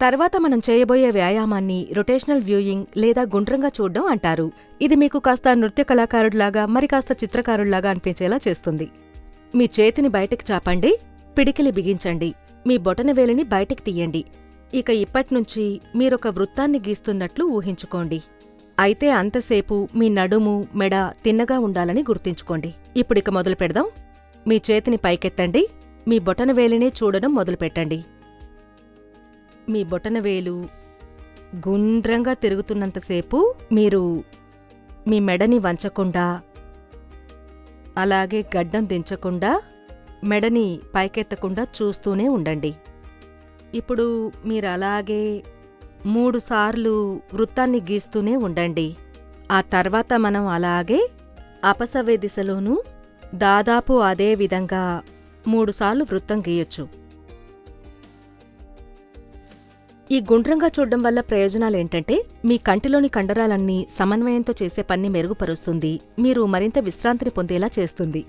తర్వాత మనం చేయబోయే వ్యాయామాన్ని రొటేషనల్ వ్యూయింగ్ లేదా గుండ్రంగా చూడడం అంటారు. ఇది మీకు కాస్త నృత్య కళాకారుడిలాగా మరి కాస్త చిత్రకారుడిలాగా అనిపించేలా చేస్తుంది. మీ చేతిని బయటకు చాపండి పిడికిలి బిగించండి మీ బొటనవేలిని బయటికి తీయండి. ఇక ఇప్పట్నుంచి మీరొక వృత్తాన్ని గీస్తున్నట్లు ఊహించుకోండి. అయితే అంతసేపు మీ నడుము మెడ తిన్నగా ఉండాలని గుర్తుంచుకోండి. ఇప్పుడిక మొదలు పెడదాం మీ చేతిని పైకెత్తండి మీ బొటనవేలినే చూడడం మొదలుపెట్టండి. మీ బొటనవేలు గుండ్రంగా తిరుగుతున్నంతసేపు మీరు మీ మెడని వంచకుండా అలాగే గడ్డం దించకుండా మెడని పైకెత్తకుండా చూస్తూనే ఉండండి. ఇప్పుడు మీరు అలాగే మూడుసార్లు వృత్తాన్ని గీస్తూనే ఉండండి. ఆ తర్వాత మనం అలాగే అపసవ్య దిశలోనూ దాదాపు అదే విధంగా మూడుసార్లు వృత్తం గీయొచ్చు. ఈ గుండ్రంగా చూడడం వల్ల ప్రయోజనాలేంటంటే మీ కంటిలోని కండరాలన్నీ సమన్వయంతో చేసే పని మెరుగుపరుస్తుంది. మీరు మరింత విశ్రాంతిని పొందేలా చేస్తుంది.